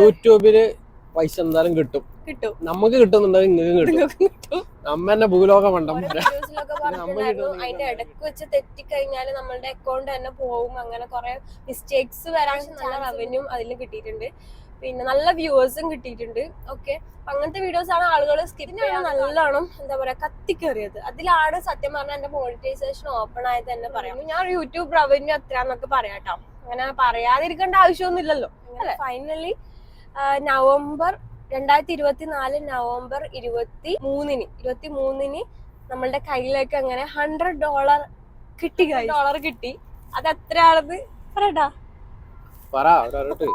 യൂട്യൂബിൽ പൈസ എന്തായാലും കിട്ടും. കിട്ടും. നമുക്ക് കിട്ടുന്നുണ്ടെങ്കിൽ നിങ്ങൾക്ക് കിട്ടും. നമ്മ തന്നെ ഭൂലോക മണ്ടം അതിന്റെ ഇടയ്ക്ക് വെച്ച് തെറ്റിക്കഴിഞ്ഞാൽ നമ്മളുടെ അക്കൗണ്ട് തന്നെ പോകും. അങ്ങനെ കുറെ മിസ്റ്റേക്സ് വരാൻ നല്ല റവന്യൂ അതിൽ കിട്ടിയിട്ടുണ്ട്. പിന്നെ നല്ല വ്യൂവേഴ്സും കിട്ടിയിട്ടുണ്ട്. ഓക്കെ അങ്ങനത്തെ വീഡിയോസ് ആണ് ആളുകൾ സ്കിപ്പ് ചെയ്യാൻ നല്ലോണം എന്താ പറയാ കത്തിക്കേറിയത്. അതിലാണ് സത്യം പറഞ്ഞാൽ എന്റെ മോണിറ്റൈസേഷൻ ഓപ്പൺ ആയത് തന്നെ പറയാം. ഞാൻ യൂട്യൂബ് റവന്യൂ എത്രയാന്നൊക്കെ പറയാട്ടോ. അങ്ങനെ പറയാതിരിക്കേണ്ട ആവശ്യമൊന്നുമില്ലല്ലോ. അല്ലെ? ഫൈനലി നവംബർ രണ്ടായിരത്തി ഇരുപത്തി നാല് നവംബർ ഇരുപത്തി മൂന്നിന് ഇരുപത്തി മൂന്നിന് നമ്മളുടെ കയ്യിലേക്ക് അങ്ങനെ ഹൺഡ്രഡ് ഡോളർ കിട്ടി ഡോളർ കിട്ടി. അത് എത്ര ആളത് പറ ഒരാളോട്ട്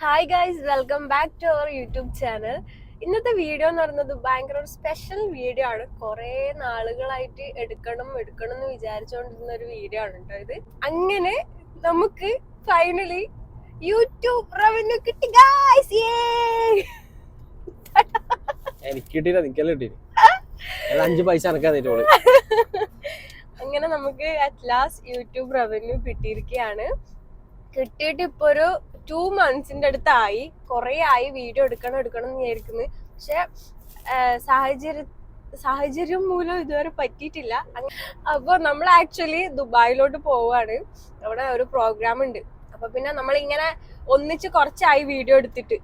hi guys welcome back to our YouTube channel ഇന്നത്തെ വീഡിയോ എന്ന് പറയുന്നത് ഭയങ്കര ഒരു സ്പെഷ്യൽ വീഡിയോ ആണ്. കുറേ നാളുകളായിട്ട് എടുക്കണം എടുക്കണം എന്ന് വിചാരിച്ചുകൊണ്ടിരുന്ന ഒരു വീഡിയോ ആണ് കേട്ടോ ഇത്. അങ്ങനെ നമുക്ക് ഫൈനലി യൂട്യൂബ് റവന്യൂ കിട്ടി. ഗായ്സ് യേ എനിക്ക് കിട്ടിയില്ല നിക്കല്ലേ കിട്ടി അഞ്ച് പൈസ അനക്കാൻ തരുള്ളൂ അങ്ങനെ നമുക്ക് അറ്റ് ലാസ്റ്റ് യൂട്യൂബ് റവന്യൂ കിട്ടിയിരിക്കുകയാണ് കിട്ടിയിട്ട് ഇപ്പൊ ഒരു ടു മന്ത്സിന്റെ അടുത്തായി. കുറെ ആയി വീഡിയോ എടുക്കണം എടുക്കണം എന്ന് വിചാരിക്കുന്നു. പക്ഷെ സാഹചര്യ സാഹചര്യം മൂലം ഇതുവരെ പറ്റിയിട്ടില്ല. അങ്ങ- അപ്പൊ നമ്മൾ ആക്ച്വലി ദുബായിലോട്ട് പോവാണ്. അവിടെ ഒരു പ്രോഗ്രാം ഉണ്ട്. അപ്പൊ പിന്നെ നമ്മൾ ഇങ്ങനെ ഒന്നിച്ച് കുറച്ചായി വീഡിയോ എടുത്തിട്ട്.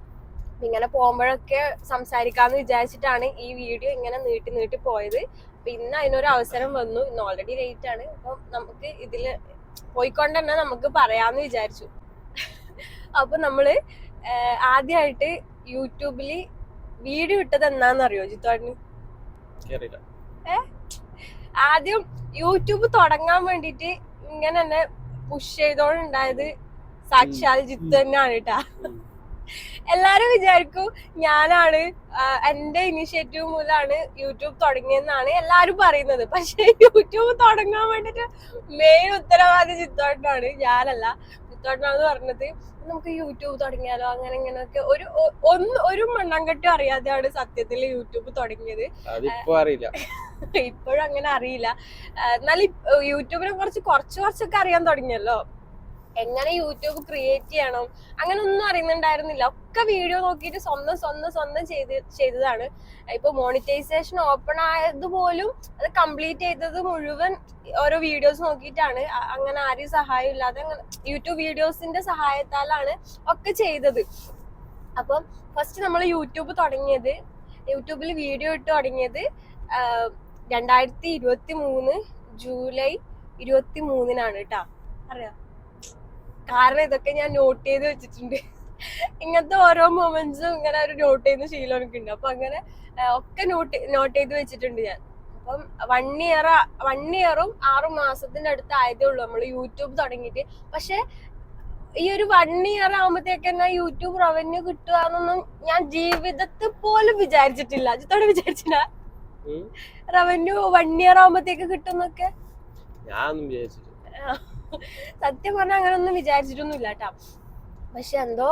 ഇങ്ങനെ പോകുമ്പോഴൊക്കെ സംസാരിക്കാന്ന് വിചാരിച്ചിട്ടാണ് ഈ വീഡിയോ ഇങ്ങനെ നീട്ടി നീട്ടി പോയത്. അപ്പൊ ഇന്ന് അതിനൊരു അവസരം വന്നു. ഇന്ന് ഓൾറെഡി ലേറ്റ് ആണ്. അപ്പൊ നമുക്ക് ഇതിൽ പോയിക്കൊണ്ട് തന്നെ നമുക്ക് പറയാന്ന് വിചാരിച്ചു. അപ്പൊ നമ്മൾ ആദ്യമായിട്ട് യൂട്യൂബിൽ വീഡിയോ ഇട്ടത് എന്നാന്നറിയോ ജിത്തോടിന് ഏ? ആദ്യം യൂട്യൂബ് തുടങ്ങാൻ വേണ്ടിട്ട് ഇങ്ങനെ തന്നെ പുഷ് ചെയ്തോണ്ടുണ്ടായത് സാക്ഷാൽ ജിത്ത് തന്നെയാണ് കേട്ടാ. എല്ലാരും വിചാരിക്കും ഞാനാണ് എന്റെ ഇനിഷ്യേറ്റീവ് മൂലമാണ് യൂട്യൂബ് തുടങ്ങിയെന്നാണ് എല്ലാരും പറയുന്നത്. പക്ഷെ യൂട്യൂബ് തുടങ്ങാൻ വേണ്ടിട്ട് മെയിൻ ഉത്തരവാദി ചിത്തോട്ടനാണ് ഞാനല്ല. ചിത്തോട്ടനാണ് പറഞ്ഞത് നമുക്ക് യൂട്യൂബ് തുടങ്ങിയാലോ? അങ്ങനെ ഇങ്ങനെയൊക്കെ ഒരു ഒന്ന് ഒരു മണ്ണാങ്കട്ടും അറിയാതെയാണ് സത്യത്തിൽ യൂട്യൂബ് തുടങ്ങിയത്. അറിയില്ല. ഇപ്പോഴും അങ്ങനെ അറിയില്ല. എന്നാലും എന്നാൽ യൂട്യൂബിനെ കുറിച്ച് കുറച്ച് കുറച്ചൊക്കെ അറിയാൻ തുടങ്ങിയല്ലോ. എങ്ങനെ യൂട്യൂബ് ക്രിയേറ്റ് ചെയ്യണം? അങ്ങനെ ഒന്നും അറിയുന്നുണ്ടായിരുന്നില്ല. ഒക്കെ വീഡിയോ നോക്കിയിട്ട് സ്വന്തം സ്വന്തം സ്വന്തം ചെയ്ത് ചെയ്തതാണ്. ഇപ്പൊ മോണിറ്റൈസേഷൻ ഓപ്പൺ ആയത് പോലും അത് കംപ്ലീറ്റ് ചെയ്തത് മുഴുവൻ ഓരോ വീഡിയോസ് നോക്കിയിട്ടാണ്. അങ്ങനെ ആരെയും സഹായം ഇല്ലാതെ യൂട്യൂബ് വീഡിയോസിന്റെ സഹായത്താലാണ് ഒക്കെ ചെയ്തത്. അപ്പം ഫസ്റ്റ് നമ്മൾ യൂട്യൂബ് തുടങ്ങിയത് യൂട്യൂബിൽ വീഡിയോ ഇട്ട് തുടങ്ങിയത് രണ്ടായിരത്തി ഇരുപത്തി മൂന്ന് ജൂലൈ ഇരുപത്തി മൂന്നിനാണ് കേട്ടാ അറിയാം? കാരണം ഇതൊക്കെ ഞാൻ നോട്ട് ചെയ്ത് വെച്ചിട്ടുണ്ട്. ഇങ്ങനത്തെ ഓരോ മൊമെന്റ്സും ഇങ്ങനെ ഒരു നോട്ട് ചെയ്യുന്ന ശീലം എനിക്കുണ്ട്. അപ്പൊ അങ്ങനെ ഒക്കെ നോട്ട് നോട്ട് ചെയ്ത് വെച്ചിട്ടുണ്ട് ഞാൻ. അപ്പം വൺ ഇയർ വൺ ഇയറും ആറു മാസത്തിന്റെ അടുത്ത് ആയതേ ഉള്ളൂ. നമ്മൾ യൂട്യൂബ് തുടങ്ങിയിട്ട്. പക്ഷെ ഈ ഒരു വൺ ഇയർ ആകുമ്പോഴത്തേക്ക് തന്നെ യൂട്യൂബ് റവന്യൂ കിട്ടുക എന്നൊന്നും ഞാൻ ജീവിതത്തിൽ പോലും വിചാരിച്ചിട്ടില്ല. അജിത്തോട് വിചാരിച്ചില്ല. റവന്യൂ വൺ ഇയർ ആകുമ്പോഴത്തേക്ക് കിട്ടുന്നൊക്കെ ഞാനൊന്നും വിചാരിച്ചിട്ട് സത്യം പറഞ്ഞാൽ അങ്ങനെ ഒന്നും വിചാരിച്ചിട്ടൊന്നുമില്ല കേട്ടോ. പക്ഷെ എന്തോ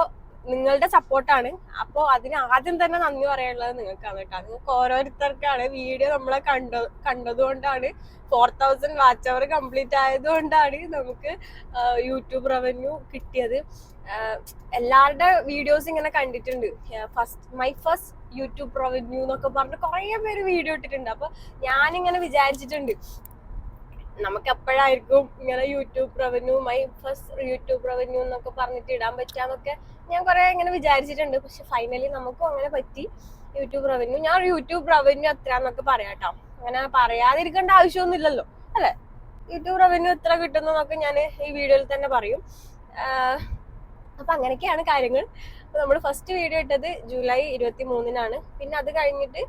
നിങ്ങളുടെ സപ്പോർട്ടാണ്. അപ്പോ അതിന് ആദ്യം തന്നെ നന്ദി പറയാനുള്ളത് നിങ്ങൾക്കാണ് കേട്ടോ. നിങ്ങൾക്ക് ഓരോരുത്തർക്കാണ് വീഡിയോ നമ്മളെ കണ്ട കണ്ടതുകൊണ്ടാണ്. Four thousand watch hour complete ആയതുകൊണ്ടാണ് നമുക്ക് യൂട്യൂബ് റവന്യൂ കിട്ടിയത്. എല്ലാവരുടെ വീഡിയോസ് ഇങ്ങനെ കണ്ടിട്ടുണ്ട്. First my first YouTube revenue എന്നൊക്കെ പറഞ്ഞിട്ട് കുറേ പേര് വീഡിയോ ഇട്ടിട്ടുണ്ട്. അപ്പൊ ഞാനിങ്ങനെ വിചാരിച്ചിട്ടുണ്ട്. നമുക്ക് എപ്പോഴായിരിക്കും ഇങ്ങനെ YouTube revenue my first YouTube revenue എന്നൊക്കെ പറഞ്ഞിട്ട് ഇടാൻ പറ്റാന്നൊക്കെ ഞാൻ കുറെ ഇങ്ങനെ വിചാരിച്ചിട്ടുണ്ട്. പക്ഷെ ഫൈനലി നമുക്കും അങ്ങനെ പറ്റി. യൂട്യൂബ് റവന്യൂ ഞാൻ യൂട്യൂബ് റവന്യൂ എത്രയാന്നൊക്കെ പറയാട്ടോ അങ്ങനെ പറയാതിരിക്കേണ്ട ആവശ്യമൊന്നുമില്ലല്ലോ അല്ലെ? യൂട്യൂബ് റവന്യൂ എത്ര കിട്ടുന്നു കിട്ടുന്നതൊക്കെ ഞാൻ ഈ വീഡിയോയിൽ തന്നെ പറയും. അപ്പൊ അങ്ങനെയൊക്കെയാണ് കാര്യങ്ങൾ. നമ്മൾ ഫസ്റ്റ് വീഡിയോ ഇട്ടത് ജൂലൈ ഇരുപത്തി മൂന്നിനാണ് പിന്നെ അത് കഴിഞ്ഞിട്ട്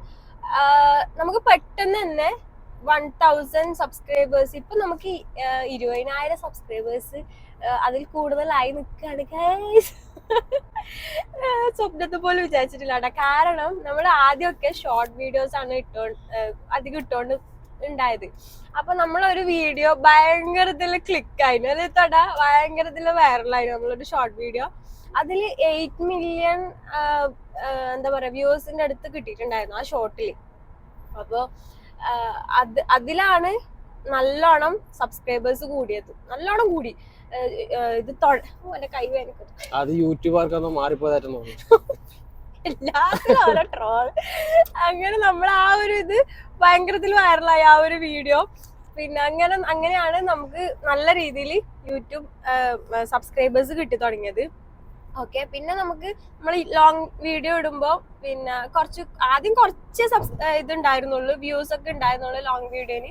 നമുക്ക് പെട്ടെന്ന് തന്നെ വൺ തൗസൻഡ് സബ്സ്ക്രൈബേഴ്സ് ഇപ്പൊ നമുക്ക് ഇരുപതിനായിരം സബ്സ്ക്രൈബേഴ്സ് അതിൽ കൂടുതലായി നിൽക്കുകയാണ് സ്വപ്നത്തെ പോലും വിചാരിച്ചിട്ടില്ല കാരണം നമ്മൾ ആദ്യമൊക്കെ ഷോർട്ട് വീഡിയോസ് ആണ് ഇട്ടോ അധികം ഇട്ടോണ്ട് ഉണ്ടായത്. അപ്പൊ നമ്മളൊരു വീഡിയോ ഭയങ്കരത്തിൽ ക്ലിക്കായി അത് തട ഭയങ്കരത്തിൽ വൈറലായി നമ്മളൊരു ഷോർട്ട് വീഡിയോ അതിൽ എയ്റ്റ് മില്യൺ എന്താ പറയാ വ്യൂവേഴ്സിന്റെ അടുത്ത് കിട്ടിയിട്ടുണ്ടായിരുന്നു ആ ഷോർട്ടിൽ അപ്പോ ആഹ് അത് അതിലാണ് നല്ലോണം സബ്സ്ക്രൈബേഴ്സ് കൂടിയത്. നല്ലോണം കൂടി. ഇത് എന്റെ കൈ അത് യൂട്യൂബർക്കൊന്നും മാറിപ്പോയതായിട്ട് എല്ലാത്തിലും ഓരോ ട്രോൾ അങ്ങനെ നമ്മൾ ആ ഒരു ഇത് ഭയങ്കരത്തിൽ വൈറലായി ആ ഒരു വീഡിയോ പിന്നെ അങ്ങനെ അങ്ങനെയാണ് നമുക്ക് നല്ല രീതിയിൽ യൂട്യൂബ് സബ്സ്ക്രൈബേഴ്സ് കിട്ടി തുടങ്ങിയത്. ഓക്കെ പിന്നെ നമുക്ക് നമ്മൾ ലോങ് വീഡിയോ ഇടുമ്പോൾ പിന്നെ കുറച്ച് ആദ്യം കുറച്ച് സബ്സ് ഇതുണ്ടായിരുന്നുള്ളൂ വ്യൂസ് ഒക്കെ ഉണ്ടായിരുന്നുള്ളൂ ലോങ് വീഡിയോന്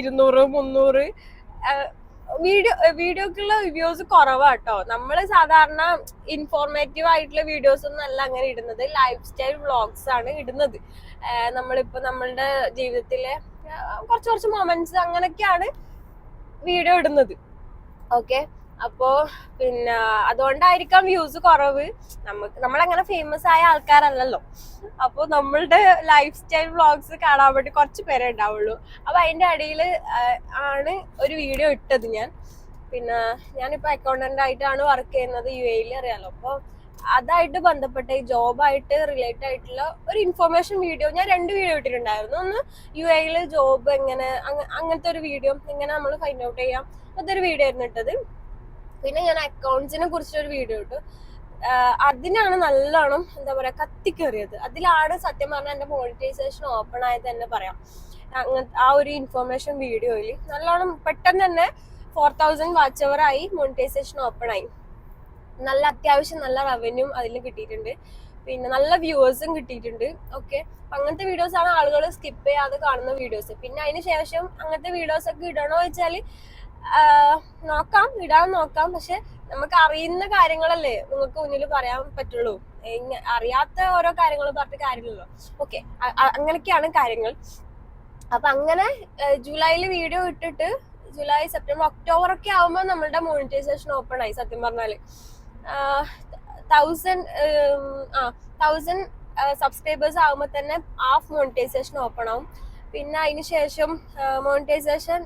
ഇരുന്നൂറ് മുന്നൂറ്. വീഡിയോ വീഡിയോക്കുള്ള വ്യൂസ് കുറവാട്ടോ. നമ്മൾ സാധാരണ ഇൻഫോർമേറ്റീവ് ആയിട്ടുള്ള വീഡിയോസ് ഒന്നും അല്ല അങ്ങനെ ഇടുന്നത്. ലൈഫ് സ്റ്റൈൽ വ്ളോഗ്സ് ആണ് ഇടുന്നത്. നമ്മളിപ്പോൾ നമ്മളിപ്പോ നമ്മളുടെ ജീവിതത്തിലെ കുറച്ച് കുറച്ച് മൊമെന്റ്സ് അങ്ങനെയൊക്കെയാണ് വീഡിയോ ഇടുന്നത്. ഓക്കെ അപ്പോ പിന്നെ അതുകൊണ്ടായിരിക്കാം വ്യൂസ് കുറവ്. നമുക്ക് നമ്മളങ്ങനെ ഫേമസ് ആയ ആൾക്കാരല്ലല്ലോ. അപ്പൊ നമ്മളുടെ ലൈഫ് സ്റ്റൈൽ വ്ളോഗ്സ് കാണാൻ വേണ്ടി കുറച്ച് പേരെ ഉണ്ടാവുള്ളൂ. അപ്പൊ അതിന്റെ അടിയിൽ ആണ് ഒരു വീഡിയോ ഇട്ടത് ഞാൻ. പിന്നെ ഞാനിപ്പോ അക്കൗണ്ടന്റ് ആയിട്ടാണ് വർക്ക് ചെയ്യുന്നത് യു എയിൽ അറിയാലോ. അപ്പൊ അതായിട്ട് ബന്ധപ്പെട്ട ഈ ജോബായിട്ട് റിലേറ്റഡ് ആയിട്ടുള്ള ഒരു ഇൻഫർമേഷൻ വീഡിയോ ഞാൻ രണ്ട് വീഡിയോ ഇട്ടിട്ടുണ്ടായിരുന്നു. ഒന്ന് യു എയിൽ ജോബ് എങ്ങനെ അങ്ങനത്തെ ഒരു വീഡിയോ എങ്ങനെ നമ്മൾ ഫൈൻഡ് ഔട്ട് ചെയ്യാം. അതൊരു വീഡിയോ ആയിരുന്നു ഇട്ടത്. പിന്നെ ഞാൻ അക്കൗണ്ട്സിനെ കുറിച്ചൊരു വീഡിയോ ഇട്ടു. അതിനാണ് നല്ലോണം എന്താ പറയാ കത്തിക്കേറിയത്. അതിലാണ് സത്യം പറഞ്ഞാൽ എന്റെ മോണിറ്റൈസേഷൻ ഓപ്പൺ ആയത് തന്നെ പറയാം. ആ ഒരു ഇൻഫർമേഷൻ വീഡിയോയിൽ നല്ലോണം പെട്ടെന്ന് തന്നെ ഫോർ തൗസൻഡ് വാച്ച് അവർ ആയി മോണിറ്റൈസേഷൻ ഓപ്പൺ ആയി. നല്ല അത്യാവശ്യം നല്ല റവന്യൂ അതിൽ കിട്ടിയിട്ടുണ്ട്. പിന്നെ നല്ല വ്യൂവേഴ്സും കിട്ടിയിട്ടുണ്ട്. ഓക്കെ അങ്ങനത്തെ വീഡിയോസ് ആണ് ആളുകൾ സ്കിപ്പ് ചെയ്യാതെ കാണുന്ന വീഡിയോസ് പിന്നെ അതിന് ശേഷം അങ്ങനത്തെ വീഡിയോസ് ഒക്കെ ഇടണോ വെച്ചാൽ നോക്കാം വിടാൻ നോക്കാം. പക്ഷെ നമുക്ക് അറിയുന്ന കാര്യങ്ങളല്ലേ നിങ്ങൾക്ക് മുന്നിൽ പറയാൻ പറ്റുള്ളൂ. അറിയാത്ത ഓരോ കാര്യങ്ങൾ പറഞ്ഞിട്ട് കാര്യമില്ലല്ലോ. ഓക്കെ അങ്ങനെയൊക്കെയാണ് കാര്യങ്ങൾ. അപ്പൊ അങ്ങനെ ജൂലൈയിൽ വീഡിയോ ഇട്ടിട്ട് ജൂലൈ സെപ്റ്റംബർ ഒക്ടോബർ ഒക്കെ ആവുമ്പോൾ നമ്മളുടെ മോണിറ്റൈസേഷൻ ഓപ്പൺ ആയി സത്യം പറഞ്ഞാൽ. തൗസൻഡ് ആ സബ്സ്ക്രൈബേഴ്സ് ആവുമ്പോൾ തന്നെ ഹാഫ് മോണിറ്റൈസേഷൻ ഓപ്പൺ ആവും. പിന്നെ അതിനുശേഷം മോണിറ്റൈസേഷൻ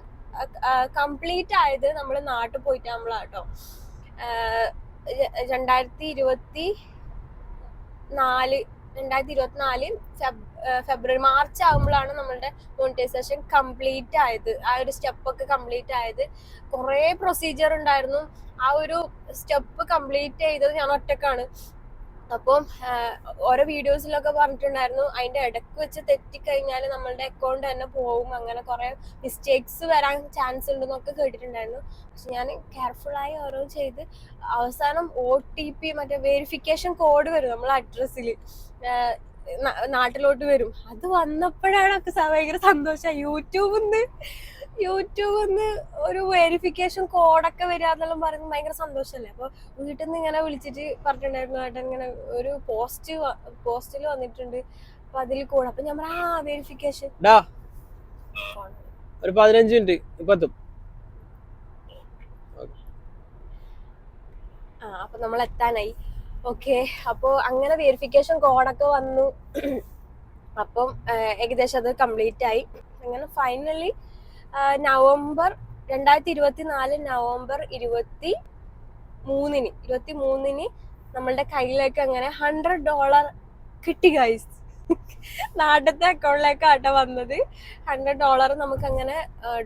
കംപ്ലീറ്റ് ആയത് നമ്മൾ നാട്ടിൽ പോയിട്ട് നമ്മളാട്ടോ. രണ്ടായിരത്തി ഇരുപത്തി നാല് രണ്ടായിരത്തി ഇരുപത്തിനാല് ഫെബ്രുവരി മാർച്ച് ആകുമ്പോഴാണ് നമ്മളുടെ മോണിറ്റൈസേഷൻ കംപ്ലീറ്റ് ആയത്. ആ ഒരു സ്റ്റെപ്പ് ഒക്കെ കംപ്ലീറ്റ് ആയത്. കുറേ പ്രൊസീജിയർ ഉണ്ടായിരുന്നു. ആ ഒരു സ്റ്റെപ്പ് കംപ്ലീറ്റ് ചെയ്തത് ഞാൻ ഒറ്റക്കാണ്. അപ്പം ഓരോ വീഡിയോസിലൊക്കെ പറഞ്ഞിട്ടുണ്ടായിരുന്നു. അതിന്റെ ഇടയ്ക്ക് വെച്ച് തെറ്റിക്കഴിഞ്ഞാൽ നമ്മളുടെ അക്കൗണ്ട് തന്നെ പോകും അങ്ങനെ കുറെ മിസ്റ്റേക്സ് വരാൻ ചാൻസ് ഉണ്ടെന്നൊക്കെ കേട്ടിട്ടുണ്ടായിരുന്നു. പക്ഷെ ഞാൻ കെയർഫുൾ ആയി ഓരോ ചെയ്ത് അവസാനം ഒ ടി പി മറ്റേ വെരിഫിക്കേഷൻ കോഡ് വരും നമ്മളെ അഡ്രസ്സിൽ നാട്ടിലോട്ട് വരും. അത് വന്നപ്പോഴാണ് ഒക്കെ ഭയങ്കര സന്തോഷം. യൂട്യൂബിൽ നിന്ന് യൂട്യൂബിൽ ഒന്ന് ഒരു വെരിഫിക്കേഷൻ കോഡൊക്കെ വരിക എന്നെല്ലാം പറയുന്നത് ഭയങ്കര സന്തോഷമല്ലേ? അപ്പൊ വീട്ടിൽ നിന്ന് ഇങ്ങനെ വിളിച്ചിട്ട് പറഞ്ഞിട്ടുണ്ടായിരുന്നു ഏട്ടൻ ഇങ്ങനെ ഒരു പോസ്റ്റ് പോസ്റ്റിൽ വന്നിട്ടുണ്ട്. അപ്പൊ അതിൽ കൂടെ. അപ്പൊ ഞാൻ ആ വെരിഫിക്കേഷൻ ഒരു പതിനഞ്ച് മിനിറ്റ് ഇപ്പൊ എത്തും. ആ അപ്പൊ നമ്മൾ എത്താനായി. ഓക്കെ അപ്പൊ അങ്ങനെ വെരിഫിക്കേഷൻ കോഡൊക്കെ വന്നു. അപ്പം ഏകദേശം അത് കംപ്ലീറ്റ് ആയി. അങ്ങനെ ഫൈനലി നവംബർ രണ്ടായിരത്തി ഇരുപത്തി നാല് നവംബർ ഇരുപത്തി മൂന്നിന്. ഇരുപത്തി മൂന്നിന് നമ്മളുടെ കയ്യിലേക്ക് അങ്ങനെ ഹൺഡ്രഡ് ഡോളർ കിട്ടി ഗൈസ് നാട്ടിലത്തെ അക്കൗണ്ടിലേക്കാട്ടോ വന്നത്. ഹൺഡ്രഡ് ഡോളർ നമുക്ക് അങ്ങനെ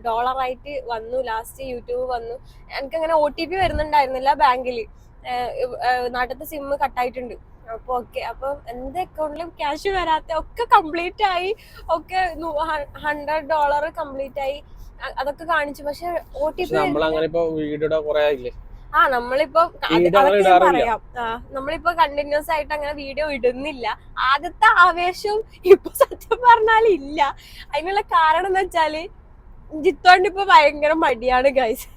ഡോളറായിട്ട് വന്നു. ലാസ്റ്റ് യൂട്യൂബ് വന്നു. എനിക്ക് അങ്ങനെ ഒ ടി പി വരുന്നുണ്ടായിരുന്നില്ല ബാങ്കിൽ നാട്ടത്തെ സിമ്മ് കട്ടായിട്ടുണ്ട് അപ്പൊ ഓക്കെ അപ്പൊ എന്റെ അക്കൗണ്ടിലും ക്യാഷ് വരാത്ത ഒക്കെ കംപ്ലീറ്റ് ആയി. ഒക്കെ ഹൺഡ്രഡ് ഡോളർ കംപ്ലീറ്റ് ആയി. അതൊക്കെ കാണിച്ചു. പക്ഷെ ഒ ടി പി ആ നമ്മളിപ്പോ. പറയാം. നമ്മളിപ്പോ കണ്ടിന്യൂസ് ആയിട്ട് അങ്ങനെ വീഡിയോ ഇടുന്നില്ല. ആദ്യത്തെ ആവേശം ഇപ്പൊ സത്യം പറഞ്ഞാൽ ഇല്ല. അതിനുള്ള കാരണം എന്ന് വെച്ചാൽ ജിത്തോണ്ട് ഇപ്പൊ ഭയങ്കര മടിയാണ് ഗൈസ്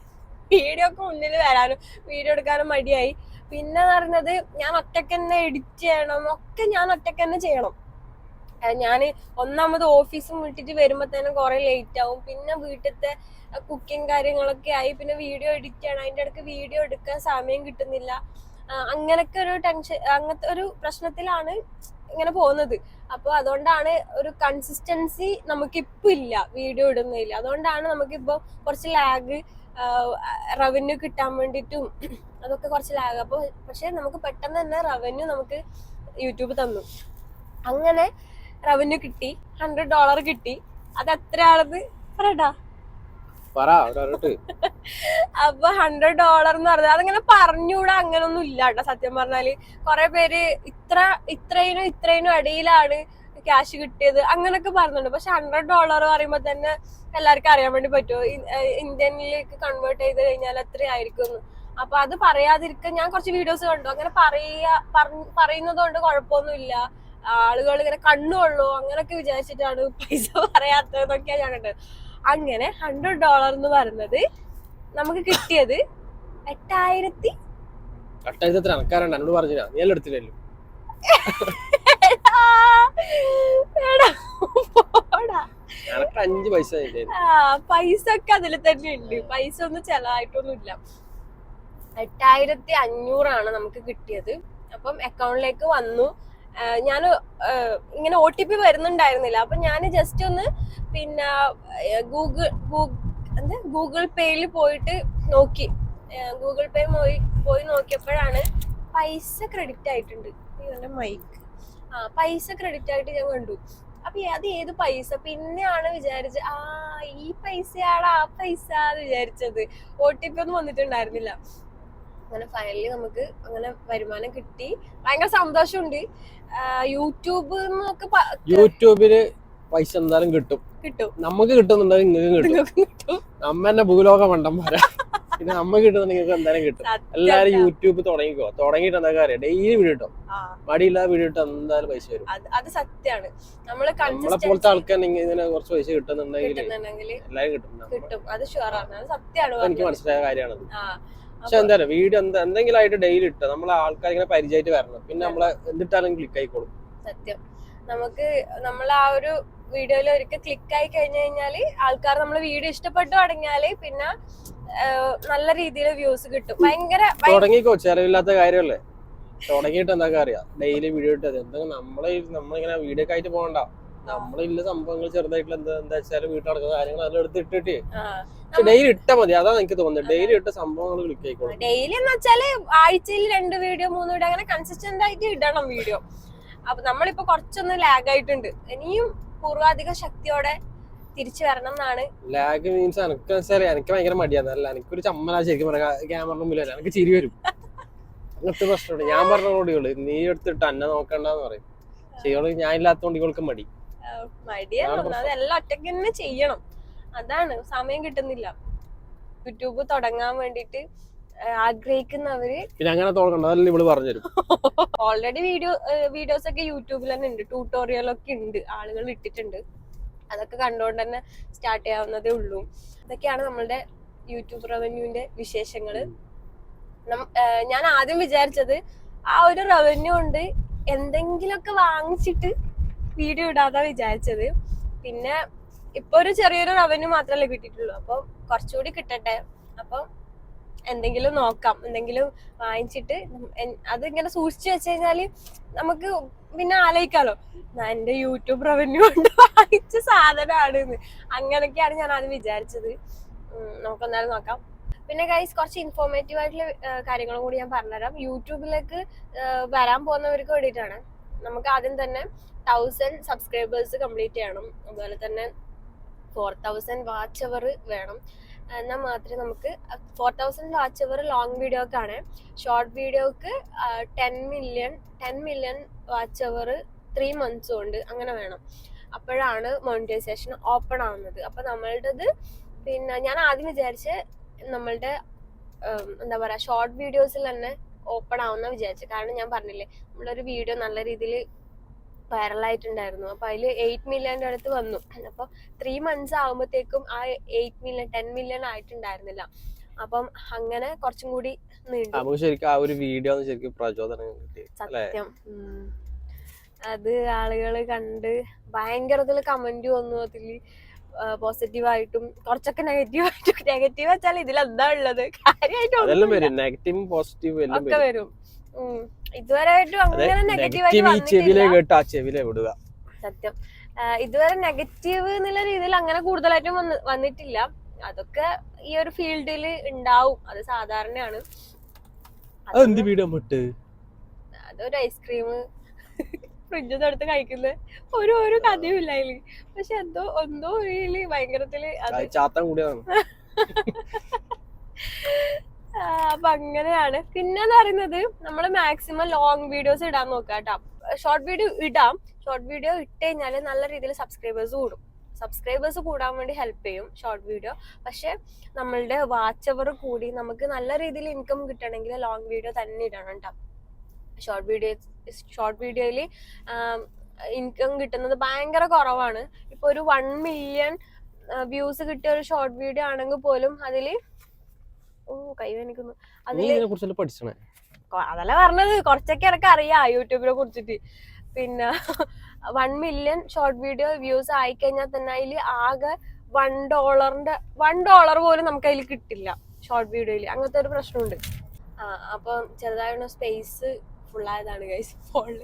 വീഡിയോ ഒക്കെ മുന്നിൽ വരാനും വീഡിയോ എടുക്കാനും മടിയായി. പിന്നെ പറയുന്നത് ഞാൻ ഒറ്റയ്ക്ക് തന്നെ എഡിറ്റ് ചെയ്യണം. ഒക്കെ ഞാൻ ഒറ്റയ്ക്ക് തന്നെ ചെയ്യണം. ഞാൻ ഒന്നാമത് ഓഫീസും വിട്ടിട്ട് വരുമ്പോ തന്നെ കുറെ ലേറ്റ് ആവും. പിന്നെ വീട്ടിലത്തെ കുക്കിംഗ് കാര്യങ്ങളൊക്കെ ആയി. പിന്നെ വീഡിയോ എഡിറ്റ് ചെയ്യണം. അതിന്റെ ഇടയ്ക്ക് വീഡിയോ എടുക്കാൻ സമയം കിട്ടുന്നില്ല. അങ്ങനൊക്കെ ഒരു ടെൻഷൻ അങ്ങനത്തെ ഒരു പ്രശ്നത്തിലാണ് ഇങ്ങനെ പോകുന്നത്. അപ്പോൾ അതുകൊണ്ടാണ് ഒരു കൺസിസ്റ്റൻസി നമുക്കിപ്പോൾ ഇല്ല. വീഡിയോ ഇടുന്നില്ല അതുകൊണ്ടാണ് നമുക്കിപ്പോൾ കുറച്ച് ലാഗ് റവന്യൂ കിട്ടാൻ വേണ്ടിയിട്ടും അതൊക്കെ കുറച്ച് ലാഗ് അപ്പോൾ പക്ഷെ നമുക്ക് പെട്ടെന്ന് തന്നെ റവന്യൂ നമുക്ക് യൂട്യൂബ് തന്നു. അങ്ങനെ റവന്യൂ കിട്ടി. ഹൺഡ്രഡ് ഡോളർ കിട്ടി. അത് എത്രയാണെന്ന് പറയട്ടാ പറ ഒരട്ട് അപ്പൊ ഹൺഡ്രഡ് ഡോളർ എന്ന് പറഞ്ഞത് അതിങ്ങനെ പറഞ്ഞൂടാ അങ്ങനൊന്നും ഇല്ല കേട്ടോ സത്യം പറഞ്ഞാൽ. കൊറേ പേര് ഇത്ര ഇത്രയിനും ഇത്രയിനും ഇടയിലാണ് ക്യാഷ് കിട്ടിയത് അങ്ങനൊക്കെ പറഞ്ഞിട്ടുണ്ട്. പക്ഷെ ഹൺഡ്രഡ് ഡോളർ പറയുമ്പോ തന്നെ എല്ലാവർക്കും അറിയാൻ വേണ്ടി പറ്റുമോ? ഇന്ത്യനിലേക്ക് കൺവേർട്ട് ചെയ്ത് കഴിഞ്ഞാൽ എത്രയായിരിക്കും അപ്പൊ അത് പറയാതിരിക്കാൻ ഞാൻ കുറച്ച് വീഡിയോസ് കണ്ടു. അങ്ങനെ പറയാ പറയുന്നത് കൊണ്ട് കുഴപ്പമൊന്നുമില്ല. ആളുകൾ ഇങ്ങനെ കണ്ണുള്ളൂ അങ്ങനൊക്കെ വിചാരിച്ചിട്ടാണ് പൈസ പറയാത്തതെന്നൊക്കെയാണ് ഞാൻ കണ്ടത്. അങ്ങനെ ഹൺഡ്രഡ് ഡോളർ എന്ന് പറയുന്നത് നമുക്ക് കിട്ടിയത് എട്ടായിരത്തി എട്ടായിരത്തി എത്ര? അനക്കാറുണ്ട് എന്നോട് പറഞ്ഞില്ല നീ എല്ലാം എടുത്തില്ലല്ലോ. അഞ്ച് പൈസ ഒക്കെ അതിൽ തന്നെ ഉണ്ട്. പൈസ ഒന്നും ചെലവായിട്ടൊന്നും ഇല്ല എട്ടായിരത്തി അഞ്ഞൂറാണ് നമുക്ക് കിട്ടിയത്. അപ്പം അക്കൗണ്ടിലേക്ക് വന്നു. ഞാൻ ഇങ്ങനെ ഒ ടി പി വരുന്നുണ്ടായിരുന്നില്ല. അപ്പൊ ഞാൻ ജസ്റ്റ് ഒന്ന് പിന്നെ ഗൂഗിൾ എന്താ ഗൂഗിൾ പേയിൽ പോയിട്ട് നോക്കി. ഗൂഗിൾ പേ പോയി പോയി നോക്കിയപ്പോഴാണ് പൈസ ക്രെഡിറ്റ് ആയിട്ടുണ്ട്. ഇവന്റെ മൈക്ക് പൈസ ക്രെഡിറ്റ് ആയിട്ട് ഞാൻ കണ്ടു. അപ്പൊ അത് ഏത് പൈസ? പിന്നെയാണ് വിചാരിച്ചത് ആ ഈ പൈസയാണ് ആ പൈസ എന്ന് വിചാരിച്ചത്. ഒ ടി പി ഒന്നും വന്നിട്ടുണ്ടായിരുന്നില്ല. അങ്ങനെ ഫൈനലി നമുക്ക് അങ്ങനെ വരുമാനം കിട്ടി. ഭയങ്കര സന്തോഷമുണ്ട്. യൂട്യൂബ് യൂട്യൂബിൽ പൈസ എന്തായാലും കിട്ടും. കിട്ടും. നമുക്ക് കിട്ടുന്നുണ്ടെങ്കിൽ നിങ്ങൾക്ക് കിട്ടും. നമ്മ തന്നെ ഭൂലോക മണ്ടന്മാരാ. പിന്നെ അമ്മ കിട്ടുന്ന നിങ്ങൾക്ക് എന്തായാലും കിട്ടും. എല്ലാരും യൂട്യൂബ് തുടങ്ങിക്കോ. തുടങ്ങിയിട്ട് എന്താ കാര്യം? ഡെയിലി വീഡിയോ ഇട്ടോ? മടിയില്ലാതെ വീഡിയോ ഇട്ടോ എന്തായാലും പൈസ വരും. അത് സത്യമാണ് നമ്മളെ പോലത്തെ ആൾക്കാർ ഇങ്ങനെ കുറച്ച് പൈസ കിട്ടുന്നുണ്ടെങ്കിൽ എല്ലാരും കിട്ടും. കിട്ടും. അത് ഷുവറാണ് അത് സത്യമാണ് എനിക്ക് മനസ്സിലായ കാര്യമാണ് പക്ഷെ എന്തായാലും വീഡിയോ എന്താ എന്തെങ്കിലും ആയിട്ട് ഡെയിലി ഇട്ടോ നമ്മളെ ആൾക്കാർ ഇങ്ങനെ പരിചയമായിട്ട് വരണം. പിന്നെ നമ്മളെ എന്തിട്ടാലും ക്ലിക്ക് ആയിക്കോളും. സത്യം. നമുക്ക് നമ്മൾ ആ ഒരു വീഡിയോയിൽ ഒരിക്കൽ ക്ലിക്ക് ആയി കഴിഞ്ഞു കഴിഞ്ഞാൽ ആൾക്കാർ നമ്മൾ വീഡിയോ ഇഷ്ടപ്പെട്ടു തുടങ്ങിയാൽ പിന്നെ നല്ല രീതിയിൽ വ്യൂസ് കിട്ടും. ഭയങ്കര ഭയ- തുടങ്ങിക്കോ ചെലവില്ലാത്ത കാര്യമല്ലേ? തുടങ്ങിയിട്ട് എന്താ അറിയാം? ഡെയിലി വീഡിയോ ഇട്ടത്. എന്തെങ്കിലും നമ്മളെ നമ്മളിങ്ങനെ വീഡിയോ ആയിട്ട് പോകണ്ട. നമ്മളില്ല സംഭവങ്ങൾ ചെറുതായിട്ടുള്ള എന്താ എന്താ വെച്ചാൽ വീട്ടിൽ നടക്കുന്ന കാര്യങ്ങൾ അതിൽ എടുത്ത് ഇട്ടിട്ട്. ഡെയിലി ഇട്ടാ മതി. അതാണ് എനിക്ക് തോന്നുന്നത്. ഡെയിലി ഇട്ട സംഭവങ്ങൾ ക്ലിക്ക് ആയിക്കോളും. ഡെയിലി എന്ന് വെച്ചാൽ ആഴ്ചയിൽ രണ്ട് വീഡിയോ മൂന്ന് വീഡിയോ അങ്ങനെ കൺസിസ്റ്റന്റ് ആയിട്ട് ഇടണം വീഡിയോ അപ്പൊ നമ്മളിപ്പോ കുറച്ചൊന്ന് ലാഗ് ആയിട്ടുണ്ട്. ഇനിയും പൂർവാധിക ശക്തിയോടെ തിരിച്ചു വരണം എന്നാണ്. ലാഗ് മീൻസ് എനിക്ക് എനിക്ക് ഭയങ്കര മടിയാണ്. അല്ല എനിക്കൊരു ചമ്മലാ ശരിക്കും പറയാ ക്യാമറ മുമ്പിൽ വരാം എനിക്ക് ചിരി വരും. അങ്ങനത്തെ പ്രശ്നമുണ്ട്. ഞാൻ പറഞ്ഞ ഓടിയോളൂ നീ എടുത്തിട്ട് അന്നെ നോക്കണ്ടെന്ന് പറയും. ചെയ്യോളൂ ഞാൻ ഇല്ലാത്തോണ്ട് ഇവൾക്ക് മടി. മടിയാണ്. ഒറ്റയ്ക്ക് തന്നെ ചെയ്യണം. അതാണ് സമയം കിട്ടുന്നില്ല. യൂട്യൂബ് തുടങ്ങാൻ വേണ്ടിയിട്ട് ആ, ആഗ്രഹിക്കുന്നവര് പിന്നെ അങ്ങനെ തോന്നണ്ട അതല്ല ഇവൾ പറഞ്ഞുതരും. ഓൾറെഡി വീഡിയോ വീഡിയോസ് ഒക്കെ യൂട്യൂബിൽ തന്നെ ഉണ്ട് ട്യൂട്ടോറിയൽ ഒക്കെ ഉണ്ട് ആളുകൾ ഇട്ടിട്ടുണ്ട് അതൊക്കെ കണ്ടുകൊണ്ട് തന്നെ സ്റ്റാർട്ട് ചെയ്യാവുന്നതേ ഉള്ളൂ. ഇതൊക്കെയാണ് നമ്മളുടെ യൂട്യൂബ് റവന്യൂവിന്റെ വിശേഷങ്ങൾ. ഞാൻ ആദ്യം വിചാരിച്ചത് ആ ഒരു റവന്യൂ കൊണ്ട് എന്തെങ്കിലുമൊക്കെ വാങ്ങിച്ചിട്ട് വീഡിയോ ഇടാതാ വിചാരിച്ചത്. പിന്നെ ഇപ്പൊ ഒരു ചെറിയൊരു റവന്യൂ മാത്രമല്ലേ കിട്ടിയിട്ടുള്ളൂ. അപ്പൊ കുറച്ചുകൂടി കിട്ടട്ടെ. അപ്പൊ എന്തെങ്കിലും നോക്കാം എന്തെങ്കിലും വാങ്ങിച്ചിട്ട് അതിങ്ങനെ സൂക്ഷിച്ചു വെച്ച് കഴിഞ്ഞാൽ നമുക്ക് പിന്നെ ആലോചിക്കാലോ. എന്റെ യൂട്യൂബ് റവന്യൂ കൊണ്ട് വാങ്ങിച്ച സാധനമാണ് അങ്ങനെയൊക്കെയാണ് ഞാൻ ആദ്യം വിചാരിച്ചത്. നമുക്കൊന്നാലും നോക്കാം. പിന്നെ ഗൈസ് കുറച്ച് ഇൻഫോർമേറ്റീവ് ആയിട്ടുള്ള കാര്യങ്ങളും കൂടി ഞാൻ പറഞ്ഞുതരാം. യൂട്യൂബിലേക്ക് വരാൻ പോകുന്നവർക്ക് വേണ്ടിയിട്ടാണ്. നമുക്ക് ആദ്യം തന്നെ തൗസൻഡ് സബ്സ്ക്രൈബേഴ്സ് കംപ്ലീറ്റ് ചെയ്യണം. അതുപോലെ തന്നെ ഫോർ തൗസൻഡ് വാച്ച് അവർ വേണം. എന്നാൽ മാത്രമേ നമുക്ക് four thousand watch hour long വീഡിയോക്കാണ് short വീഡിയോക്ക് ten million ten million watch hour three months കൊണ്ട് അങ്ങനെ വേണം. അപ്പോഴാണ് മോണിറ്റൈസേഷൻ ഓപ്പൺ ആവുന്നത്. അപ്പൊ നമ്മളുടേത് പിന്നെ ഞാൻ ആദ്യം വിചാരിച്ച് നമ്മളുടെ എന്താ പറയാ ഷോർട്ട് വീഡിയോസിൽ തന്നെ ഓപ്പൺ ആവുന്ന വിചാരിച്ചു. കാരണം ഞാൻ പറഞ്ഞില്ലേ നമ്മളൊരു വീഡിയോ നല്ല രീതിയിൽ വൈറലായിട്ടുണ്ടായിരുന്നു അപ്പൊ അതിൽ എയ്റ്റ് മില്യന്റെ അടുത്ത് വന്നു. അപ്പൊ ത്രീ മന്ത്സ് ആകുമ്പോഴത്തേക്കും ആ എയ്റ്റ് മില്യൺ ടെൻ മില്യൺ ആയിട്ടുണ്ടായിരുന്നില്ല. അപ്പം അങ്ങനെ കുറച്ചും കൂടി നമുക്ക് ശരിക്കും ആ ഒരു വീഡിയോ ശരിക്കും പ്രചോദനം കിട്ടി സത്യം. അത് ആളുകൾ കണ്ട് ഭയങ്കരത്തിൽ കമന്റ് വന്നു. അതിൽ പോസിറ്റീവായിട്ടും കുറച്ചൊക്കെ നെഗറ്റീവായിട്ടും നെഗറ്റീവ് വെച്ചാൽ ഇതിൽ എന്താ ഉള്ളത്? കാര്യമായിട്ട് ഒക്കെ വരും. ഇതുവരെയായിട്ടും അങ്ങനെ നെഗറ്റീവായിട്ട് നെഗറ്റീവ് ഈ ചെവിയിലെ വന്നിട്ടില്ല കേട്ട് ആ ചെവിയിലെ വിടുക. സത്യം. ഇതുവരെ നെഗറ്റീവ് എന്നുള്ള രീതിയിൽ അങ്ങനെ കൂടുതലായിട്ടും വന്ന് വന്നിട്ടില്ല. അതൊക്കെ ഈ ഒരു ഫീൽഡിൽ ഉണ്ടാവും. അത് സാധാരണയാണ്. അതെന്ത് വീഡിയോ വിട്ട്? അതൊരു ഐസ്ക്രീം ഫ്രിഡ്ജിൽ നിന്ന് എടുത്ത് കഴിക്കുന്നത് ഒരു ഓരോ കഥയും ഇല്ല അതിൽ. പക്ഷെ എന്തോ എന്തോ ഭയങ്കരത്തിൽ ആ, അപ്പൊ അങ്ങനെയാണ്. പിന്നെന്ന് പറയുന്നത് നമ്മൾ മാക്സിമം ലോങ് വീഡിയോസ് ഇടാൻ നോക്കുക കേട്ടോ ഷോർട്ട് വീഡിയോ ഇടാം. ഷോർട്ട് വീഡിയോ ഇട്ട് കഴിഞ്ഞാൽ നല്ല രീതിയിൽ സബ്സ്ക്രൈബേഴ്സ് കൂടും. സബ്സ്ക്രൈബേഴ്സ് കൂടാൻ വേണ്ടി ഹെൽപ്പ് ചെയ്യും ഷോർട്ട് വീഡിയോ പക്ഷെ നമ്മളുടെ വാച്ച് അവർ കൂടി നമുക്ക് നല്ല രീതിയിൽ ഇൻകം കിട്ടണമെങ്കിൽ ലോങ് വീഡിയോ തന്നെ ഇടണം കേട്ടോ ഷോർട്ട് വീഡിയോ ഷോർട്ട് വീഡിയോയിൽ ഇൻകം കിട്ടുന്നത് ഭയങ്കര കുറവാണ്. ഇപ്പൊ ഒരു വൺ മില്യൺ വ്യൂസ് കിട്ടിയ ഒരു ഷോർട്ട് വീഡിയോ ആണെങ്കിൽ പോലും അതിൽ ഓ കൈവേനിക്കുന്നു. നീ അതിൽ ഇതിനെ പഠിച്ചണേ? അതല്ല പറഞ്ഞത്. കുറച്ചൊക്കെ എനിക്ക് അറിയാം യൂട്യൂബിനെ കുറിച്ചിട്ട്. പിന്നെ one million short video views ആയി കഴിഞ്ഞാൽ തന്നെ അതിൽ ആകെ വൺ ഡോളറിന്റെ വൺ ഡോളർ പോലും നമുക്ക് അതിൽ കിട്ടില്ല ഷോർട്ട് വീഡിയോയിൽ അങ്ങനത്തെ ഒരു പ്രശ്നമുണ്ട്. ആ അപ്പം ചെറുതായിട്ട് സ്പേസ് ഫുള്ളായതാണ് ഗൈസ് ഫോണിൽ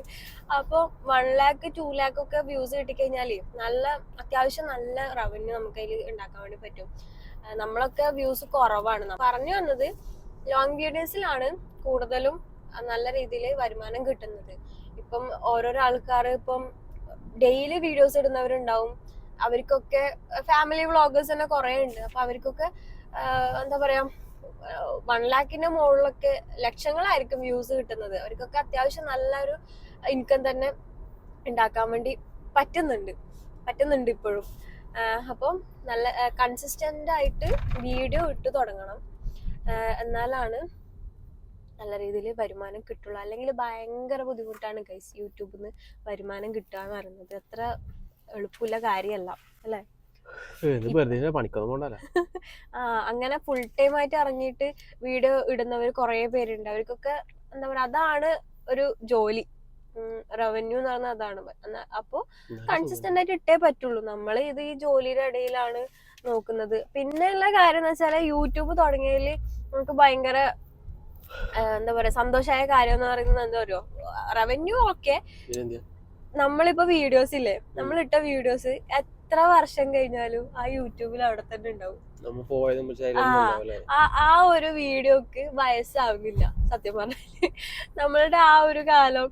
അപ്പോൾ വൺ ലാക്ക് ടു ലാക്ക് ഒക്കെ വ്യൂസ് കിട്ടിക്കഴിഞ്ഞാൽ നല്ല അത്യാവശ്യം നല്ല റവന്യൂ നമുക്ക് അതിൽ ഉണ്ടാക്കാൻ വേണ്ടി പറ്റും. നമ്മളൊക്കെ വ്യൂസ് കുറവാണ്. പറഞ്ഞു വന്നത് ലോങ് വീഡിയോസിലാണ് കൂടുതലും നല്ല രീതിയിൽ വരുമാനം കിട്ടുന്നത്. ഇപ്പം ഓരോരോ ആൾക്കാർ ഇപ്പം ഡെയിലി വീഡിയോസ് ഇടുന്നവരുണ്ടാവും. അവർക്കൊക്കെ ഫാമിലി വ്ളോഗേഴ്സ് തന്നെ കുറേ ഉണ്ട് അപ്പൊ അവർക്കൊക്കെ എന്താ പറയാ വൺ ലാക്കിന്റെ മുകളിലൊക്കെ ലക്ഷങ്ങളായിരിക്കും വ്യൂസ് കിട്ടുന്നത്. അവർക്കൊക്കെ അത്യാവശ്യം നല്ലൊരു ഇൻകം തന്നെ ഉണ്ടാക്കാൻ വേണ്ടി പറ്റുന്നുണ്ട്. പറ്റുന്നുണ്ട് ഇപ്പോഴും. അപ്പം നല്ല കൺസിസ്റ്റന്റ് ആയിട്ട് വീഡിയോ ഇട്ട് തുടങ്ങണം. എന്നാലാണ് നല്ല രീതിയിൽ വരുമാനം കിട്ടുള്ളൂ. അല്ലെങ്കിൽ ഭയങ്കര ബുദ്ധിമുട്ടാണ് ഗൈസ് യൂട്യൂബിൽ നിന്ന് വരുമാനം കിട്ടുക എന്ന് പറയുന്നത്. അത്ര എളുപ്പമുള്ള കാര്യമല്ല അല്ലേ? ആ അങ്ങനെ ഫുൾ ടൈം ആയിട്ട് ഇറങ്ങിയിട്ട് വീഡിയോ ഇടുന്നവർ കുറെ പേരുണ്ട്. അവർക്കൊക്കെ എന്താ പറയാ അതാണ് ഒരു ജോലി. റവന്യൂ എന്ന് പറഞ്ഞാൽ അതാണ്. അപ്പോ കൺസിസ്റ്റന്റ് ആയിട്ട് ഇട്ടേ പറ്റുള്ളൂ. നമ്മൾ ഇത് ഈ ജോലിയുടെ ഇടയിലാണ് നോക്കുന്നത്. പിന്നെ ഉള്ള കാര്യം എന്ന് വെച്ചാൽ യൂട്യൂബ് തുടങ്ങിയതിൽ നമുക്ക് ഭയങ്കര എന്താ പറയാ സന്തോഷമായ കാര്യം എന്ന് പറയുന്നത് എന്താ പറയുക റവന്യൂ ഓക്കെ നമ്മളിപ്പോ വീഡിയോസ് ഇല്ലേ? നമ്മളിട്ട ഇട്ട വീഡിയോസ് എത്ര വർഷം കഴിഞ്ഞാലും ആ യൂട്യൂബിൽ അവിടെ തന്നെ ഉണ്ടാവും. ആ. ഒരു വീഡിയോക്ക് വയസ്സാവുന്നില്ല സത്യം പറഞ്ഞാൽ. നമ്മളുടെ ആ ഒരു കാലം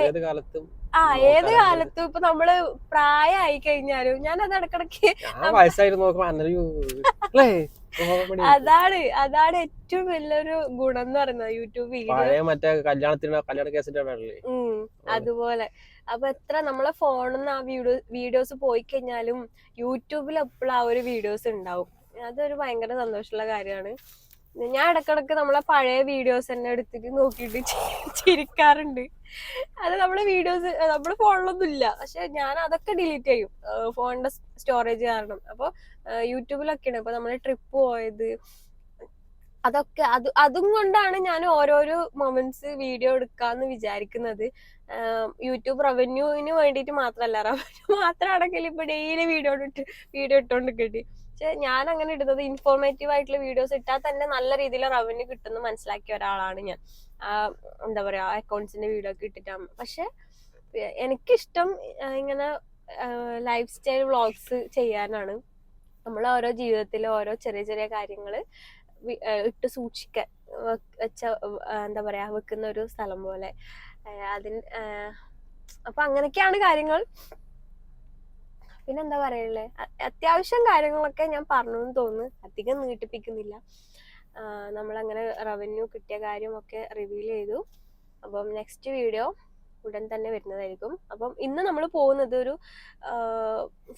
ഏത് കാലത്തും ആ ഏത്. കാലത്തും ഇപ്പൊ നമ്മൾ പ്രായമായി കഴിഞ്ഞാലും ഞാൻ അത് ഇടക്കിടക്ക് അതാണ് അതാണ് ഏറ്റവും വലിയൊരു ഗുണം എന്ന് പറയുന്നത് യൂട്യൂബ് വീഡിയോ. മറ്റേ കല്യാണത്തിന് കല്യാണ കേസിന്റെ അതുപോലെ. അപ്പൊ എത്ര നമ്മളെ ഫോണിൽ നിന്ന് ആ വീഡിയോ വീഡിയോസ് പോയി കഴിഞ്ഞാലും യൂട്യൂബിൽ എപ്പോഴും ആ ഒരു വീഡിയോസ് ഉണ്ടാവും അതൊരു ഭയങ്കര സന്തോഷമുള്ള കാര്യമാണ് ഞാൻ ഇടക്കിടക്ക് നമ്മളെ പഴയ വീഡിയോസ് തന്നെ എടുത്തിട്ട് നോക്കിയിട്ട് ചിരിക്കാറുണ്ട്. അത് നമ്മളെ വീഡിയോസ് നമ്മുടെ ഫോണിലൊന്നും ഇല്ല പക്ഷെ ഞാൻ അതൊക്കെ ഡിലീറ്റ് ചെയ്യും. ഫോണിന്റെ സ്റ്റോറേജ് കാരണം. അപ്പോൾ യൂട്യൂബിലൊക്കെയാണ് ഇപ്പൊ നമ്മൾ ട്രിപ്പ് പോയത് അതൊക്കെ അത് അതും കൊണ്ടാണ് ഞാൻ ഓരോരോ മൊമെന്റ്സ് വീഡിയോ എടുക്കാന്ന് വിചാരിക്കുന്നത്. യൂട്യൂബ് റവന്യൂവിന് വേണ്ടിയിട്ട് മാത്രമല്ല റവന്യൂ മാത്രമാണെങ്കിൽ ഇപ്പൊ ഡെയിലി വീഡിയോ ഇട്ട് വീഡിയോ ഇട്ടോണ്ട് കിട്ടി. പക്ഷെ ഞാൻ അങ്ങനെ ഇടുന്നത് ഇൻഫോർമേറ്റീവ് ആയിട്ടുള്ള വീഡിയോസ് ഇട്ടാൽ തന്നെ നല്ല രീതിയിൽ റവന്യൂ കിട്ടുന്ന മനസ്സിലാക്കിയ ഒരാളാണ് ഞാൻ. എന്താ പറയാ അക്കൗണ്ട്സിന്റെ വീഡിയോ ഒക്കെ ഇട്ടിട്ടാണ് പക്ഷെ എനിക്കിഷ്ടം ഇങ്ങനെ ലൈഫ് സ്റ്റൈൽ വ്ളോഗ്സ് ചെയ്യാനാണ്. നമ്മൾ ഓരോ ജീവിതത്തിലെ ഓരോ ചെറിയ ചെറിയ കാര്യങ്ങൾ ഇട്ട് സൂക്ഷിക്കാൻ വെച്ച എന്താ പറയാ വെക്കുന്ന ഒരു സ്ഥലം പോലെ. അതിന് അപ്പൊ അങ്ങനെയൊക്കെയാണ് കാര്യങ്ങൾ. പിന്നെന്താ പറയല്ലേ? അത്യാവശ്യം കാര്യങ്ങളൊക്കെ ഞാൻ പറഞ്ഞു എന്ന് തോന്നുന്നു. അധികം നീട്ടിപ്പിക്കുന്നില്ല. നമ്മളങ്ങനെ റവന്യൂ കിട്ടിയ കാര്യമൊക്കെ റിവീൽ ചെയ്തു. അപ്പം നെക്സ്റ്റ് വീഡിയോ ഉടൻ തന്നെ വരുന്നതായിരിക്കും. അപ്പം ഇന്ന് നമ്മൾ പോകുന്നത് ഒരു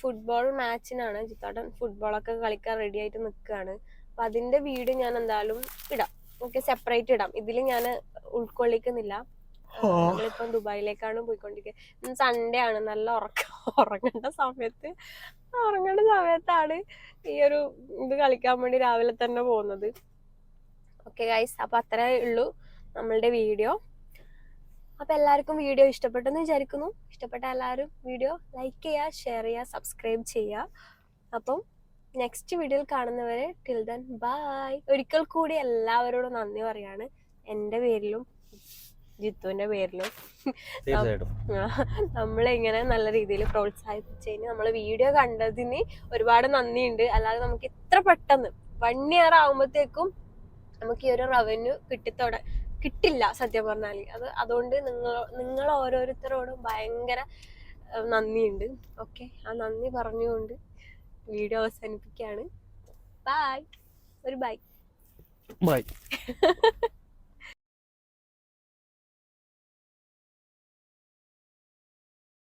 ഫുട്ബോൾ മാച്ചിനാണ് ജിത്താട്ടൻ ഫുട്ബോളൊക്കെ കളിക്കാൻ റെഡി ആയിട്ട് നിൽക്കുകയാണ്. അപ്പൊ അതിന്റെ വീട് ഞാൻ എന്തായാലും ഇടാം. ഓക്കെ സെപ്പറേറ്റ് ഇടാം. ഇതിൽ ഞാൻ ഉൾക്കൊള്ളിക്കുന്നില്ല. നമ്മളിപ്പം ദുബായിലേക്കാണ് പോയിക്കൊണ്ടിരിക്കുന്നത് സൺഡേ ആണ്. നല്ല ഉറക്ക ഉറങ്ങേണ്ട സമയത്ത് ഉറങ്ങേണ്ട സമയത്താണ് ഈ ഒരു ഇത് കളിക്കാൻ വേണ്ടി രാവിലെ തന്നെ പോകുന്നത്. ഓക്കെ ഗൈസ് അപ്പൊ അത്രേ ഉള്ളൂ നമ്മളുടെ വീഡിയോ. അപ്പൊ എല്ലാവർക്കും വീഡിയോ ഇഷ്ടപ്പെട്ടെന്ന് വിചാരിക്കുന്നു. ഇഷ്ടപ്പെട്ട എല്ലാവരും വീഡിയോ ലൈക്ക് ചെയ്യുക ഷെയർ ചെയ്യുക സബ്സ്ക്രൈബ് ചെയ്യുക. അപ്പം നെക്സ്റ്റ് വീഡിയോയിൽ കാണുന്നവരെ ടിൽ ദൻ ബായ് ഒരിക്കൽ കൂടി എല്ലാവരോടും നന്ദി പറയാണ്. എന്റെ പേരിലും ജിത്തുവിന്റെ പേരിലും. നമ്മളിങ്ങനെ നല്ല രീതിയിൽ പ്രോത്സാഹിപ്പിച്ചതിന് നമ്മൾ വീഡിയോ കണ്ടതിന് ഒരുപാട് നന്ദിയുണ്ട്. അല്ലാതെ നമുക്ക് ഇത്ര പെട്ടെന്ന് വൺ ഇയർ ആകുമ്പോഴത്തേക്കും നമുക്ക് ഈ ഒരു റവന്യൂ കിട്ടിത്തോടെ കിട്ടില്ല സത്യം പറഞ്ഞാൽ. അത് അതുകൊണ്ട് നിങ്ങൾ നിങ്ങൾ ഓരോരുത്തരോടും ഭയങ്കര നന്ദിയുണ്ട്. ഓക്കെ ആ നന്ദി പറഞ്ഞുകൊണ്ട് വീഡിയോ അവസാനിപ്പിക്കുകയാണ്. ബൈ ഒരു ബൈ ബൈ